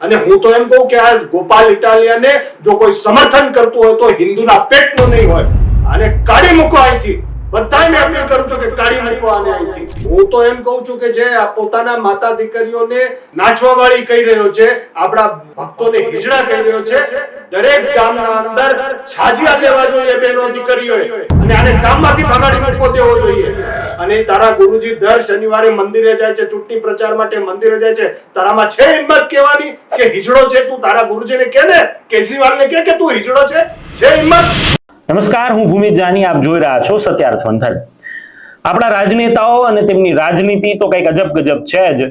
અને હું તો એમ કહું કે આ ગોપાલ ઇટાલિયાને જો કોઈ સમર્થન કરતું હોય તો હિન્દુના પેટનું નહીં હોય. અને કાઢી મૂકો અહીંથી. બધાને અપીલ કરું છું કે કાઢી મૂકો આને અહીંથી. હું તો એમ કહું છું કે જે આ પોતાના માતા દીકરીઓને નાચવા વાળી કહી રહ્યો છે, આપણા ભક્તોને હિજડા કહી રહ્યો છે, દરેક ગામના અંદર છાજિયા લેવા જોઈએ બેનો દીકરીઓએ. અને આને ગામમાંથી ભગાડી મૂકો દેવો જોઈએ. અને તારા ગુરુજી દર શનિવારે મંદિરે જાય છે, ચૂંટણી પ્રચાર માટે મંદિરે જાય છે. તારામાં છે હિંમત કહેવાની કે હિજડો છે તું? તારા ગુરુજીને કે ને? કેજરીવાલને ને કે તું હિજડો છે? છે હિંમત? નમસ્કાર, હું ભૂમિત જાની, આપ જોઈ રહ્યા છો સત્યાર્થ મંથન આપણા રાજનેતાઓ અને તેમની રાજનીતિ તો કંઈક અજબ ગજબ છે જ,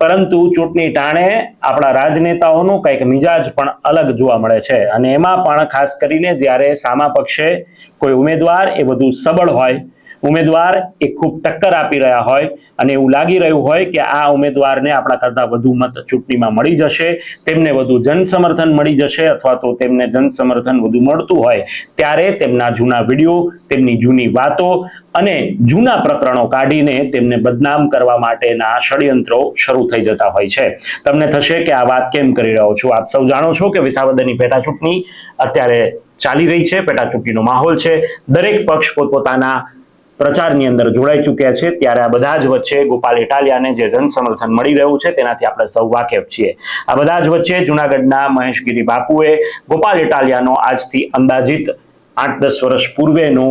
પરંતુ ચૂંટણી ટાણે આપણા રાજનેતાઓનો કંઈક મિજાજ પણ અલગ જોવા મળે છે. અને એમાં પણ ખાસ કરીને જ્યારે સામા પક્ષે કોઈ ઉમેદવાર એ બધું સબળ હોય ઉમેદવાર એ ખૂબ ટક્કર આપી રહ્યા હોય અને એવું લાગી રહ્યું હોય કે આ ઉમેદવારને આપણા કરતાં વધુ મત ચૂંટણીમાં મળી જશે, તેમને વધુ જનસમર્થન મળી જશે અથવા તો તેમને જનસમર્થન વધુ મળતું હોય, ત્યારે તેમના જૂના વીડિયો, તેમની જૂની વાતો અને જૂના પ્રકરણો કાઢીને તેમને બદનામ કરવા માટેના ષડયંત્રો શરૂ થઈ જતા હોય છે. તમને થશે કે આ વાત કેમ કરી રહ્યો છું? આપ સૌ જાણો છો કે વિસાવદરની પેટા ચૂંટણી અત્યારે ચાલી રહી છે, પેટા ચૂંટણીનો માહોલ છે. દરેક પક્ષ પોતપોતાના પ્રચારની અંદર જોડાઈ ચૂક્યા છે. ત્યારે આ બધા જ વચ્ચે ગોપાલ ઇટાલિયાને જે જન સમર્થન મળી રહ્યું છે, તેનાથી આપણે સૌ વાકેફ છીએ. આ બધા જ વચ્ચે જુનાગઢના મહેશગીરી બાપુએ ગોપાલ ઇટાલિયાનો આજથી અંદાજિત આઠ દસ વર્ષ પૂર્વેનો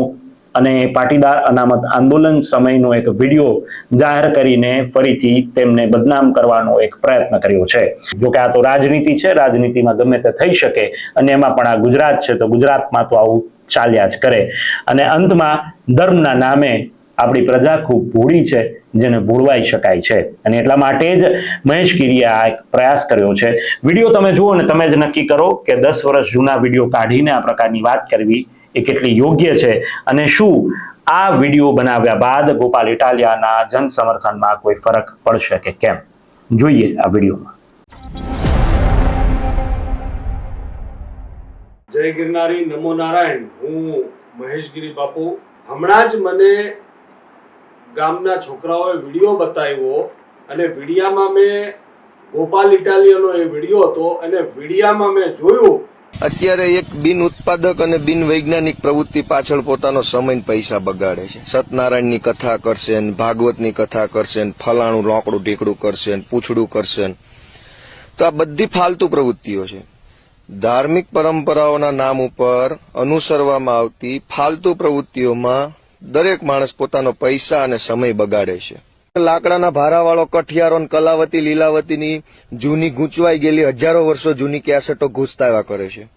અને પાટીદાર અનામત આંદોલન સમયનો એક વીડિયો જાહેર કરીને ફરીથી તેમને બદનામ કરવાનો એક પ્રયત્ન કર્યો છે. જોકે આ તો રાજનીતિ છે, રાજનીતિમાં ગમે તે થઈ શકે અને એમાં પણ આ ગુજરાત છે, તો ગુજરાતમાં તો આવું ચાલ્યા જ કરે. અને અંતમાં ધર્મના નામે આપણી પ્રજા ખૂબ ભૂળી છે, જેને ભૂળવાઈ શકાય છે. અને એટલા માટે જ મહેશ ગીરીએ આ એક પ્રયાસ કર્યો છે. વીડિયો તમે જુઓ અને તમે જ નક્કી કરો કે દસ વર્ષ જૂના વીડિયો કાઢીને આ પ્રકારની વાત કરવી એ કેટલી યોગ્ય છે. અને શું આ વીડિયો બનાવ્યા બાદ ગોપાલ ઇટાલિયાના જન સમર્થનમાં કોઈ ફરક પડશે કે કેમ? જોઈએ આ વિડીયોમાં. જય ગિરનારી, નમો નારાયણ. હું મહેશગીરી બાપુ. હમણાં જ મને ગામના છોકરાઓએ વીડિયો બતાવ્યો અને વિડીયામાં મેં ગોપાલ ઇટાલિયનો એ વીડિયો હતો અને વિડીયામાં મેં જોયું અત્યારે એક બિન ઉત્પાદક અને બિન વૈજ્ઞાનિક પ્રવૃત્તિ પાછળ પોતાનો સમય પૈસા બગાડે છે. સત્યનારાયણની કથા કરશે ને ભાગવતની કથા કરશે ફલાણું રોકડું ઢીકડું કરશે ને પૂછડું કરશે. તો આ બધી ફાલતુ પ્રવૃત્તિઓ છે. ધાર્મિક પરંપરાઓના નામ ઉપર અનુસરવામાં આવતી ફાલતુ પ્રવૃત્તિઓમાં દરેક માણસ પોતાનો પૈસા અને સમય બગાડે છે. લાકડાના ભારાવાળો કઠિયારો કલાવતી લીલાવતીની જૂની ગૂંચવાઈ ગયેલી હજારો વર્ષો જૂની કેસેટો ઘૂસતાવા કરે છે.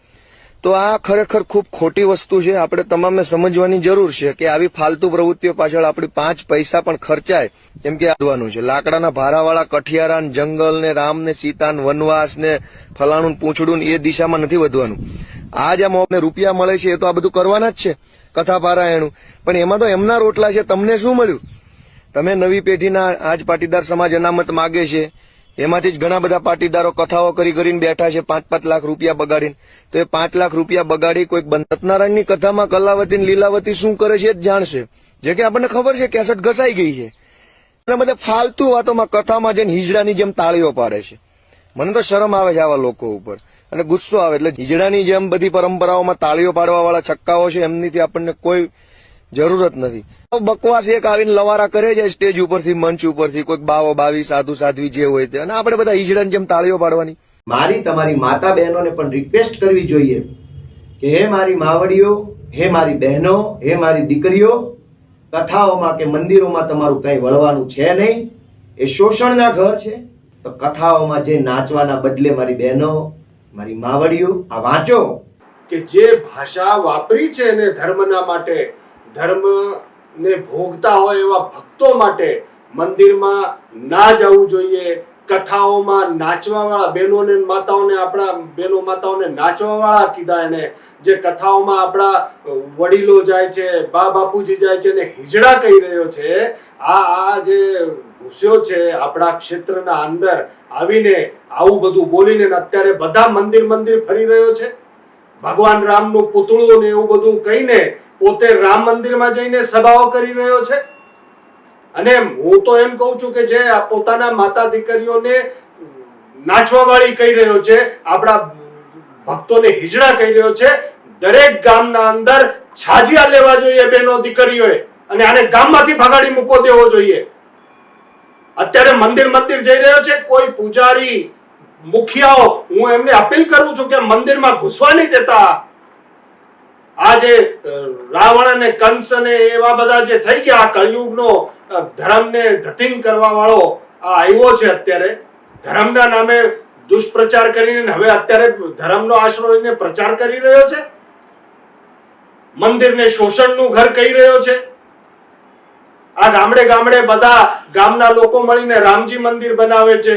તો આ ખરેખર ખૂબ ખોટી વસ્તુ છે. આપણે તમામે સમજવાની જરૂર છે કે આવી ફાલતુ પ્રવૃત્તિઓ પાછળ આપણી પાંચ પૈસા પણ ખર્ચાય. કેમ કે આવવાનું છે. લાકડાના ભારાવાળા કઠિયારા જંગલ ને રામ ને સીતા વનવાસ ને ફલાણું પૂંછડું એ દિશામાં નથી વધવાનું. આ જે મોને રૂપિયા મળે છે એ તો આ બધું કરવાના જ છે કથા પારાયણું પણ એમાં તો એમના રોટલા છે. તમને શું મળ્યું? તમે નવી પેઢીના આજ પાટીદાર સમાજ અનામત માગે છે. એમાંથી જ ઘણા બધા પાટીદારો કથાઓ કરી કરીને બેઠા છે, પાંચ પાંચ લાખ રૂપિયા બગાડીને. તો એ પાંચ લાખ રૂપિયા બગાડી કોઈક સત્યનારાયણની કથામાં કલાવતી લીલાવતી શું કરે છે જ જાણશે. જે કે આપણને ખબર છે કેસેટ ઘસાઈ ગઈ છે. અને બધા ફાલતુ વાતોમાં કથામાં જઈને હિજડાની જેમ તાળીઓ પાડે છે. મને તો શરમ આવે છે આવા લોકો ઉપર. અને ગુસ્સો આવે, એટલે હિજડાની જેમ બધી પરંપરાઓમાં તાળીઓ પાડવા વાળા છક્કાઓ છે, એમનીથી આપણને કોઈ જરૂરત નથી. બકવાસ એક આવીને લવારા કરે છે સ્ટેજ ઉપરથી મંચ ઉપરથી કોઈક બાવો બાવી સાધુ સાધવી જે હોય તે. અને આપણે બધા ઈજડન જેમ તાળીઓ પાડવાની. મારી તમારી માતા બહેનોને પણ રિક્વેસ્ટ કરવી જોઈએ કે હે મારી માવડીઓ હે મારી બહેનો હે મારી દીકરીઓ કથાઓમાં કે મંદિરોમાં તમારું કંઈ વળવાનું છે નહીં? એ શોષણના ઘર છે. તો કથાઓમાં જે નાચવાના બદલે મારી બહેનો મારી માવડીઓ આ વાંચો. કે જે ભાષા વાપરી છે એને ધર્મના માટે ધર્મને ભોગતા હોય એવા ભક્તો માટે મંદિરમાં ના જવું જોઈએ, કથાઓમાં નાચવાવાળા બહેનોને માતાઓને, આપણા બહેનો માતાઓને નાચવાવાળા કીધા એને જે કથાઓમાં આપણા વડીલો જાય છે, બા બાપુજી જાય છે ને હિજડા કહી રહ્યો છે, આ આ જે ઘૂસ્યો છે આપણા ક્ષેત્રના અંદર આવીને આવું બધું બોલીને અત્યારે બધા મંદિર મંદિર ફરી રહ્યો છે. ભગવાન રામનું પૂતળું ને એવું બધું કહીને પોતે રામ મંદિરમાં જઈને સભાઓ કરી રહ્યો છે. અને હું તો એમ કહું છું કે જે આ પોતાના માતા દીકરીઓને નાચવાવાળી કહી રહ્યો છે, આપણા ભક્તોને હિજડા કહી રહ્યો છે, દરેક ગામના અંદર છાજિયા લેવા જોઈએ બેનો દીકરીઓએ અને આને ગામમાંથી ભગાડી મૂકો દેવો જોઈએ. અત્યારે મંદિર મંદિર જઈ રહ્યો છે, કોઈ પૂજારી, મુખિયાઓ, હું એમને અપીલ કરું છું કે મંદિરમાં ઘૂસવા નહીં દેતા. આ રાવણ અને કંસ અને એવા બધા જે થઈ ગયા આ કળિયુગનો ધર્મને ધતિંગ કરવા વાળો આ આવ્યો છે અત્યારે. ધર્મના નામે દુષ્પ્રચાર કરીને હવે અત્યારે ધર્મનો આશરો લઈને પ્રચાર કરી રહ્યો છે. મંદિરને શોષણનું ઘર કહી રહ્યો છે. આ ગામડે ગામડે બધા ગામના લોકો મળીને રામજી મંદિર બનાવે છે.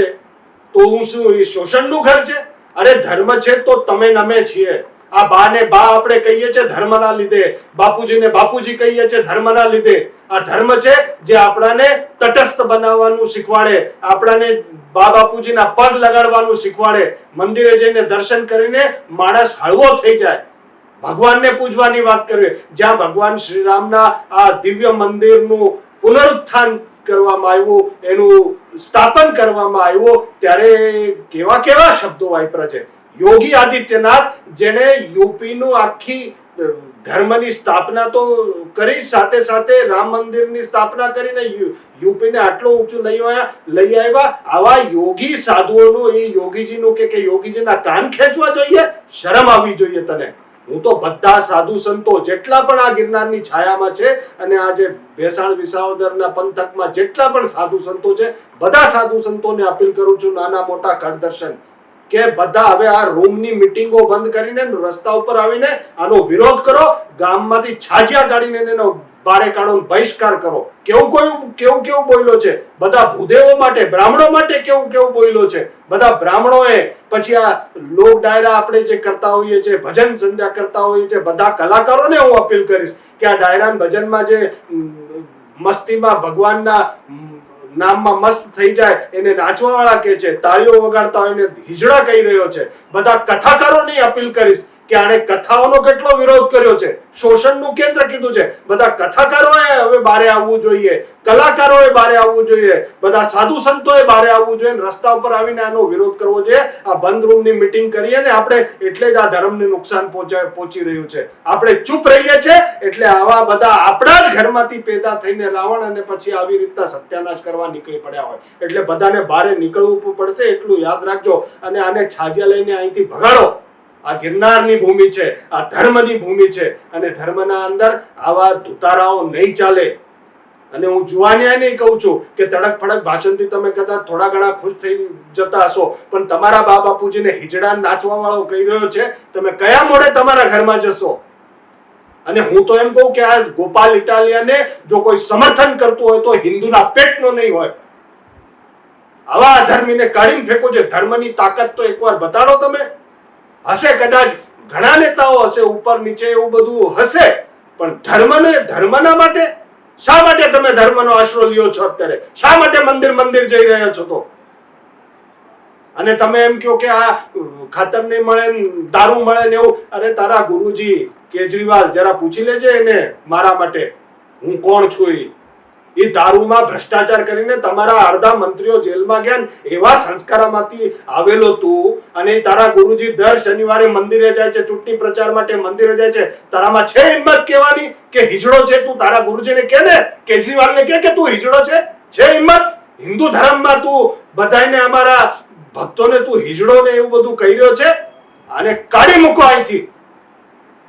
તો હું શું, એ શોષણનું ઘર છે? અરે ધર્મ છે તો તમે નમે છીએ. આ બા ને બા આપણે કહીએ છીએ ધર્મના લીધે. બાપુજીને બાપુજી કહીએ છીએ ધર્મના લીધે. આ ધર્મ છે જે આપણાને તટસ્થ બનાવવાનું શીખવાડે. આપણાને બા બાપુજીના પગ લગાડવાનું શીખવાડે. મંદિરે જઈને દર્શન કરીને માણસ હળવો થઈ જાય. ભગવાનને પૂજવાની વાત કરીએ જ્યાં ભગવાન શ્રીરામના આ દિવ્ય મંદિરનું પુનરુત્થાન કરવામાં આવ્યું, એનું સ્થાપન કરવામાં આવ્યું, ત્યારે કેવા કેવા શબ્દો વાપરા છે. યોગી આદિત્યનાથ, જેણે યુપીનું આખી ધર્મની સ્થાપના તો કરી, સાથે સાથે રામ મંદિરની સ્થાપના કરીને યુપીને આટલો ઊંચું લઈ લઈ આવ્યા. આવા યોગી સાધુઓનું એ યોગીજીનું કે કે યોગીજીના કાન ખેંચવા જોઈએ? શરમ આવવી જોઈએ તને. હું તો બધા સાધુ સંતો જેટલા પણ આ ગિરનારની છાયામાં છે અને આ જે ભેસાણ વિસાવદરના પંથકમાં જેટલા પણ સાધુ સંતો છે, બધા સાધુ સંતોને અપીલ કરું છું, નાના મોટા કર દર્શન કે બધા હવે આ રૂમની મીટિંગો બંધ કરીને રસ્તા ઉપર આવીને આનો વિરોધ કરો, ગામમાંથી છાજિયા કાઢીને એનો બારે કાઢો બહિષ્કાર કરો. કેવું કોયું કેવું કેવું બોલ્યો છે? બધા ભૂદેવો માટે, બ્રાહ્મણો માટે કેવું કેવું બોલ્યો છે? બધા બ્રાહ્મણોએ પછી આ લોક ડાયરા આપણે જે કરતા હોઈએ છીએ, ભજન સંધ્યા કરતા હોઈએ છીએ, બધા કલાકારોને હું અપીલ કરીશ કે આ ડાયરા ભજનમાં જે મસ્તીમાં ભગવાનના નામમાં મસ્ત થઈ જાય એને નાચવા વાળા કે છે, તાળીઓ વગાડતા હોય એને કહી રહ્યો છે. બધા કથાકારોની અપીલ કરીશ. કે આણે કથાઓનો કેટલો વિરોધ કર્યો છે? શોષણનું કેન્દ્ર કીધું છે. બધા કથાકારોએ હવે બારે આવવું જોઈએ. કલાકારોએ બારે આવવું જોઈએ. બધા સાધુ સંતોએ બારે આવવું જોઈએ રસ્તા ઉપર આવીને આનો વિરોધ કરવો જોઈએ. આ બંધ રૂમની મીટિંગ કરીએ ને આપણે એટલે જ આ ધર્મને નુકસાન પહોંચાય પહોંચી રહ્યું છે. આપણે ચૂપ રહીએ છીએ એટલે આવા બધા આપણા જ ઘરમાંથી પેદા થઈને રાવણ અને પછી આવી રીતના સત્યાનાશ કરવા નીકળી પડ્યા હોય. એટલે બધાને બારે નીકળવું પડશે એટલું યાદ રાખજો અને આને છાજિયા લઈને અહીંથી ભગાડો. આ ગિરનારની ભૂમિ છે, આ ધર્મની ભૂમિ છે અને ધર્મના અંદર આવા ધુતારાઓ નહીં ચાલે. અને હું જુવાનિયા નહીં કહું છું કે તડક ફડક ભાષણથી તમે કદાચ થોડા ઘણા ખુશ થઈ જતા હશો, પણ તમારા બા બાપુજીને હિજડા નાચવા વાળો કહી રહ્યો છે, તમે કયા મોડે તમારા ઘરમાં જશો? અને હું તો એમ કહું કે આ ગોપાલ ઇટાલિયાને જો કોઈ સમર્થન કરતું હોય તો હિન્દુના પેટનો નહીં હોય. આવા અધર્મીને કાઢીને ફેંકો છે ધર્મની તાકાત તો એકવાર બતાડો તમે. હશે કદાચ ઘણા નેતાઓ હશે, ઉપર, નીચે એવું બધું હશે, પણ ધર્મને, ધર્મના માટે? શા માટે તમે ધર્મનો આશરો લ્યો છો અત્યારે? શા માટે મંદિર મંદિર જઈ રહ્યા છો તો? અને તમે એમ કહો કે આ ખાતર નહીં મળે દારૂ મળે ને એવું? અરે તારા ગુરુજી કેજરીવાલ, જરા પૂછી લેજે એને મારા માટે. હું કોણ છું એ દારૂમાં ભ્રષ્ટાચાર કરીને તમારા અડધા મંત્રીઓ જેલમાં ગયા એવા સંસ્કારમાંથી આવેલો તું અને તારા ગુરુજી દર શનિવારે મંદિરે જાય છે, ચૂંટણી પ્રચાર માટે મંદિરે જાય છે, તારામાં છે હિંમત કહેવાની કે હિજડો છે તું? તારા ગુરુજીને કે ને? કેજરીવાલને કે કે તું હિજડો છે? છે હિંમત? હિન્દુ ધર્મમાં તું બધાને અમારા ભક્તોને તું હિજડો ને એવું બધું કહી રહ્યો છે? અને કાઢી મૂકો અહીંથી.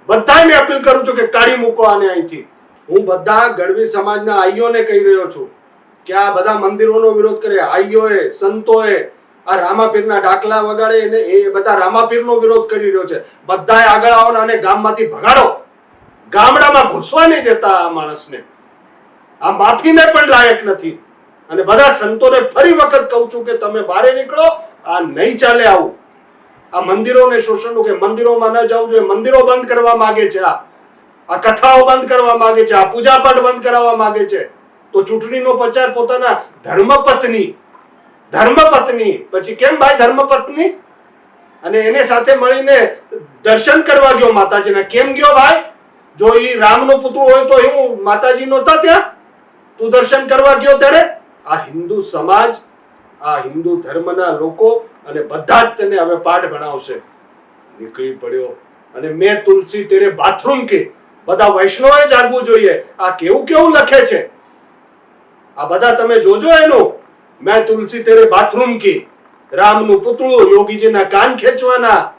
બધાને અપીલ કરું છું કે કાઢી મૂકો આને અહીંથી. હું બધા ગઢવી સમાજના આઈઓને કહી રહ્યો છું કે આ બધા મંદિરોનો વિરોધ કરે, આઈઓએ, સંતોએ, આ રામાપીરના ડાકલા વગાડે અને એ બધા રામાપીરનો વિરોધ કરી રહ્યો છે. બધાએ આગળ આવો ને આને ગામમાંથી ભગાડો. ગામડામાં ઘૂસવા નહીં દેતા આ માણસને. આ માફીને પણ લાયક નથી. અને બધા સંતોને ફરી વખત કહું છું કે તમે બહાર નીકળો, આ નહીં ચાલે આવું. આ મંદિરોને શોષણનું કે મંદિરોમાં ન જવું જોઈએ, મંદિરો બંધ કરવા માગે છે આ. આ કથાઓ બંધ કરવા માંગે છે, આ પૂજાપાઠ બંધ કરાવવા માંગે છે. તો ચૂંટણીનો પ્રચાર પોતાના ધર્મપત્ની ધર્મપત્ની, પછી કેમ ભાઈ ધર્મપત્ની? અને એને સાથે મળીને દર્શન કરવા ગયો માતાજીના. કેમ ગયો ભાઈ? જો એ રામનો પુતળો હોય તો હું માતાજી નહોતા ત્યાં? તું દર્શન કરવા ગયો ત્યારે? આ હિન્દુ સમાજ, આ હિન્દુ ધર્મના લોકો અને બધા જ તેને હવે પાઠ ભણાવશે. નીકળી પડ્યો. અને મેં તુલસી તેરે બાથરૂમ કી બધા વૈષ્ણવે જાગવું જોઈએ આ કેવું કેવું લખે છે. આ બધા તમે જોજો એનું. મેં તુલસી તેરે બાથરૂમ કી, રામનું પુતળું, યોગીજીના કાન ખેંચવાના.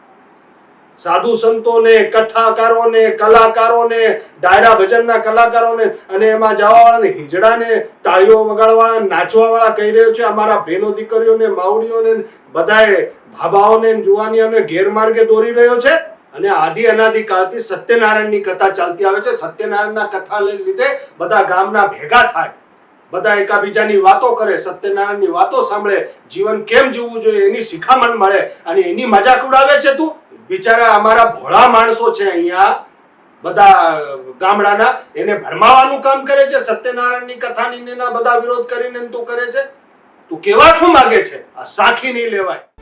સાધુ સંતોને, કથાકારોને, કલાકારોને, ડાયરા ભજનના કલાકારોને અને એમાં જવાવાળાને, હિજડાને, તાળીઓ વગાડવાળા, નાચવાવાળા કહી રહ્યો છે, અમારા બહેનો દીકરીઓને, માવડીઓને, બધાએ, ભાભાઓને, જુવાનીઓને ગેરમાર્ગે દોરી રહ્યો છે. અને આદિ અનાદિ કાળથી સત્યનારાયણની કથા ચાલતી આવે છે. સત્યનારાયણના કથાને લીધે બધા ગામના ભેગા થાય. બધા એકાબીજાની વાતો કરે, સત્યનારાયણની વાતો સાંભળે. જીવન કેમ જીવવું જોઈએ એની શિખામણ મળે અને એની મજાક ઉડાવે છે તું? બિચારા અમારા ભોળા માણસો છે અહીંયા. બધા ગામડાના. એને ભરમાવાનું કામ કરે છે. સત્યનારાયણની કથાની બધા વિરોધ કરીને તું કરે છે? તું કેવા શું માગે છે? આ સાખી નહીં લેવાય.